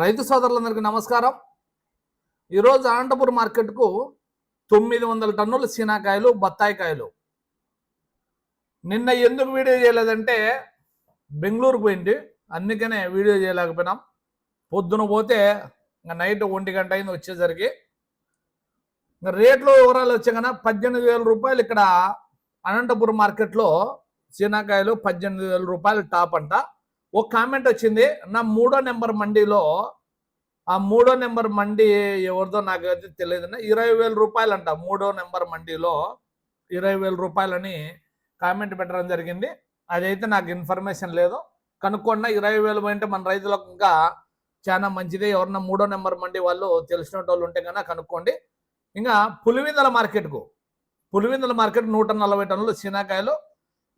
రైతు సోదరులందరికీ నమస్కారం. ఈరోజు అనంతపురం మార్కెట్కు తొమ్మిది వందల టన్నుల సీనాకాయలు బత్తాయికాయలు నిన్న ఎందుకు వీడియో చేయలేదంటే బెంగళూరుకు పోయింది. అందుకనే వీడియో చేయలేకపోయినాం. పొద్దున పోతే ఇంకా నైట్ ఒంటి గంట అయింది వచ్చేసరికి. ఇంకా రేట్లు వివరాలు వచ్చే పద్దెనిమిది వేల రూపాయలు ఇక్కడ అనంతపురం మార్కెట్లో సీనాకాయలు పద్దెనిమిది వేల రూపాయలు టాప్ అంట. ఒక కామెంట్ వచ్చింది నా మూడో నెంబర్ మండీలో ఆ మూడో నెంబర్ మండి ఎవరిదో నాకు అయితే తెలియదు ఇరవై వేల రూపాయలు అంట మూడో నెంబర్ మండీలో ఇరవై వేల రూపాయలని కామెంట్ పెట్టడం జరిగింది. అదైతే నాకు ఇన్ఫర్మేషన్ లేదు. కనుక్కున్న ఇరవై వేలు పోయింటే మన రైతులకు ఇంకా చాలా మంచిది. ఎవరన్నా మూడో నెంబర్ మండి వాళ్ళు తెలిసిన వాళ్ళు ఉంటే కనుక కనుక్కోండి. ఇంకా పులివిందల మార్కెట్కు పులివిందల మార్కెట్ నూట నలభై టన్నులు సీనాకాయలు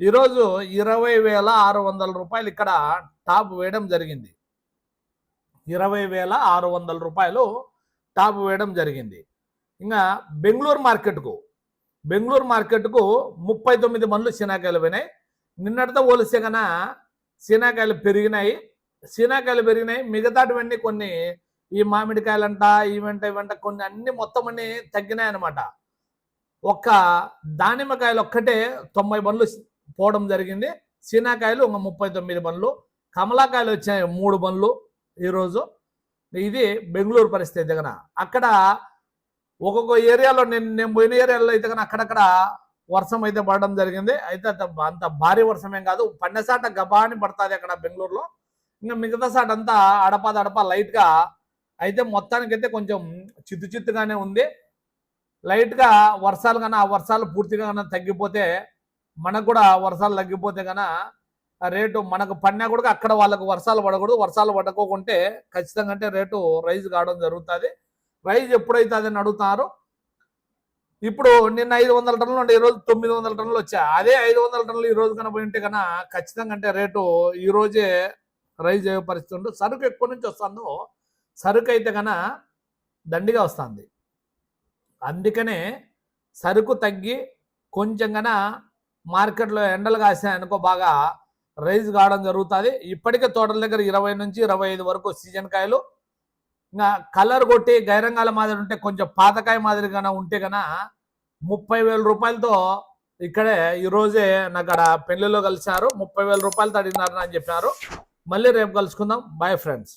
ఈరోజు ఇరవై వేల ఆరు వందల రూపాయలు ఇక్కడ టాప్ వేయడం జరిగింది. ఇరవై వేల ఆరు వందల రూపాయలు టాప్ వేయడం జరిగింది. ఇంకా బెంగళూరు మార్కెట్కు బెంగళూరు మార్కెట్కు ముప్పై తొమ్మిది మందులు శీనాకాయలు పోయినాయి. నిన్నటితో పోలిస్తే కన్నా శీనాకాయలు పెరిగినాయి. శీనాకాయలు పెరిగినాయి. మిగతాటివన్నీ కొన్ని ఈ మామిడికాయలంట ఈవెంట ఇవంట కొన్ని అన్ని మొత్తం అన్ని తగ్గినాయి అనమాట ఒక్క దానిమ్మకాయలు ఒక్కటే తొంభై బండ్లు పోవడం జరిగింది. సీనాకాయలు ఒక ముప్పై తొమ్మిది బండ్లు కమలాకాయలు వచ్చాయి మూడు బండ్లు ఈరోజు. ఇది బెంగళూరు పరిస్థితి దగ్గర. అక్కడ ఒక్కొక్క ఏరియాలో నేను నేను పోయిన ఏరియాలో అయితే కానీ అక్కడక్కడ వర్షం అయితే పడడం జరిగింది. అయితే అంత భారీ వర్షం ఏం కాదు. పన్నెసాట గబాని పడుతుంది అక్కడ బెంగళూరులో. ఇంకా మిగతా సాట అంతా అడపా దడప లైట్గా అయితే మొత్తానికైతే కొంచెం చిత్తు చిత్తుగానే ఉంది. లైట్గా వర్షాలు కన్నా ఆ వర్షాలు పూర్తిగా కన్నా తగ్గిపోతే మనకు కూడా వర్షాలు తగ్గిపోతే కన్నా రేటు మనకు పడినా కూడా అక్కడ వాళ్ళకు వర్షాలు పడకూడదు. వర్షాలు పడకోకుంటే ఖచ్చితంగా అంటే రేటు రైజ్ కావడం జరుగుతుంది. రైజ్ ఎప్పుడైతే అని అడుగుతున్నారు? ఇప్పుడు నిన్న ఐదు వందల టన్నులు ఉండే ఈరోజు తొమ్మిది వందల టన్నులు వచ్చాయి. అదే ఐదు వందల టన్నులు ఈ రోజు కన్నా ఉంటే కన్నా ఖచ్చితంగా అంటే రేటు ఈ రోజే రైజ్ అయ్యే పరిస్థితి ఉంటుంది. సరుకు ఎక్కడి నుంచి వస్తుందో సరుకు అయితే కన్నా దండిగా వస్తుంది. అందుకనే సరుకు తగ్గి కొంచెం కన్నా మార్కెట్లో ఎండలు కాసాయి అనుకో బాగా రైజ్ కావడం జరుగుతుంది. ఇప్పటికే తోటల దగ్గర ఇరవై నుంచి ఇరవై ఐదు వరకు సీజన్ కాయలు. ఇంకా కలర్ కొట్టి గైరంగాల మాదిరి ఉంటే కొంచెం పాతకాయ మాదిరి కన్నా ఉంటే కన్నా ముప్పై వేల రూపాయలతో ఇక్కడే ఈరోజే నాకు అక్కడ పెళ్ళిలో కలిశారు. ముప్పై వేల రూపాయలతో అడిగినారు అని చెప్పినారు. మళ్ళీ రేపు కలుసుకుందాం. Bye friends